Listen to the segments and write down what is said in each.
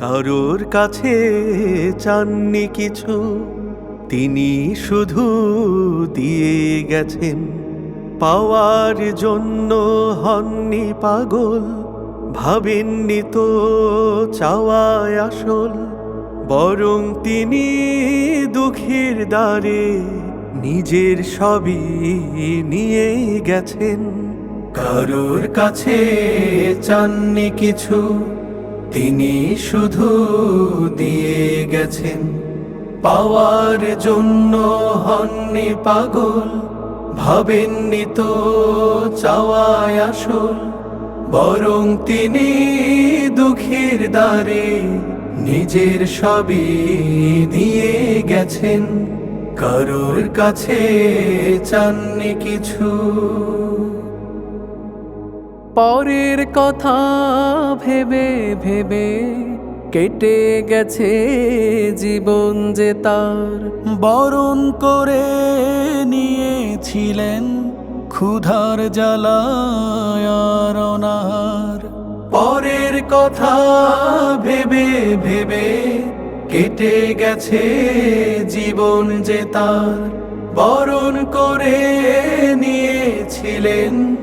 কারোর কাছে চাননি কিছু, তিনি শুধু দিয়ে গেছেন। পাওয়ার জন্য হননি পাগল, ভাবেননি তো চাওয়ায় আসল। বরং তিনি দুঃখের দ্বারে নিজের সবই নিয়ে গেছেন। কারোর কাছে চাননি কিছু তিনি শুধু দিয়ে গেছেন। পাওয়ার জন্য হননি পাগল, ভাবেননি তো চাওয়ায় আসল। বরং তিনি দুঃখের দ্বারে নিজের সবই দিয়ে গেছেন। কারোর কাছে চাননি কিছু। পরের কথা ভেবে ভেবে কেটে গেছে জীবন যে তার। বরণ করে নিয়েছিলেন ক্ষুধার জ্বালায় আর অনাহার। পরের কথা ভেবে ভেবে কেটে গেছে জীবন যে তার। বরণ করে নিয়েছিলেন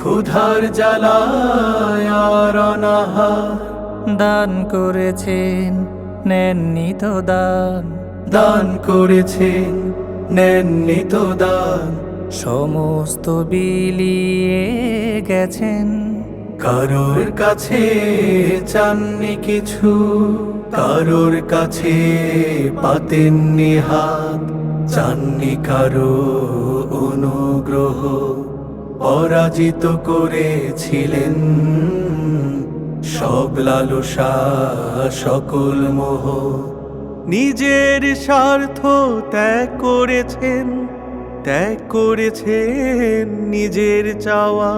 ক্ষুধার জ্বালায় আর দান করেছেন নেননি তো দান। দান করেছেন নেননি তো দান। সমস্ত বিলিয়ে গেছেন। কারোর কাছে চাননি কিছু কারোর কাছে পাতেননি হাত। চাননি কারও অনুগ্রহ। পরাজিত করেছিলেন। সব লালসা, সকল মোহ নিজের স্বার্থ ত্যাগ করেছেন ত্যাগ করেছেন নিজের চাওয়া।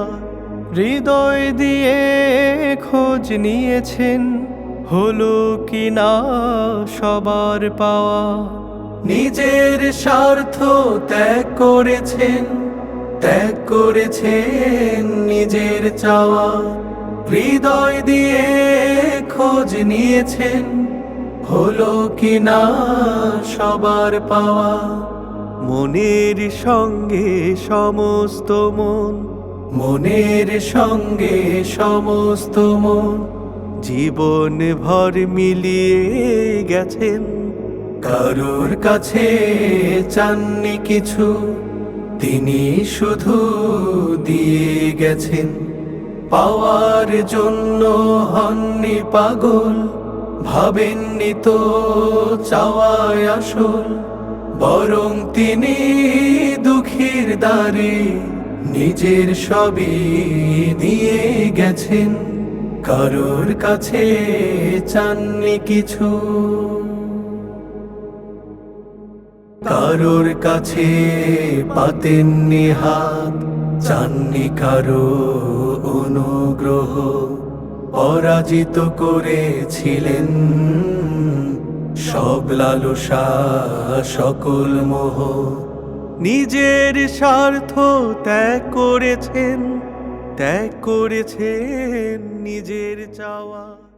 হৃদয় দিয়ে খোঁজ নিয়েছেন, হলো কি না সবার পাওয়া। নিজের স্বার্থ ত্যাগ করেছেন ত্যাগ করেছেন নিজের চাওয়া। হৃদয় দিয়ে খোঁজ নিয়েছেন, হলো কি না সবার পাওয়া। মনের সঙ্গে সমস্ত মন, মনের সঙ্গে সমস্ত মন। জীবন ভর মিলিয়ে গেছেন, কারোর কাছে চাননি কিছু। তিনি শুধু দিয়ে গেছেন। পাওয়ার জন্য হননি পাগল, ভাবেননি তো চাওয়ায় আসল। বরং তিনি দুঃখের দ্বারে নিজের সবই দিয়ে গেছেন। কারোর কাছে চাননি কিছু। কারোর কাছে পাতেননি হাত চাননি কারও অনুগ্রহ। পরাজিত করেছিলেন সব লালসা সকল মোহ। নিজের স্বার্থ ত্যাগ করেছেন ত্যাগ করেছেন নিজের চাওয়া।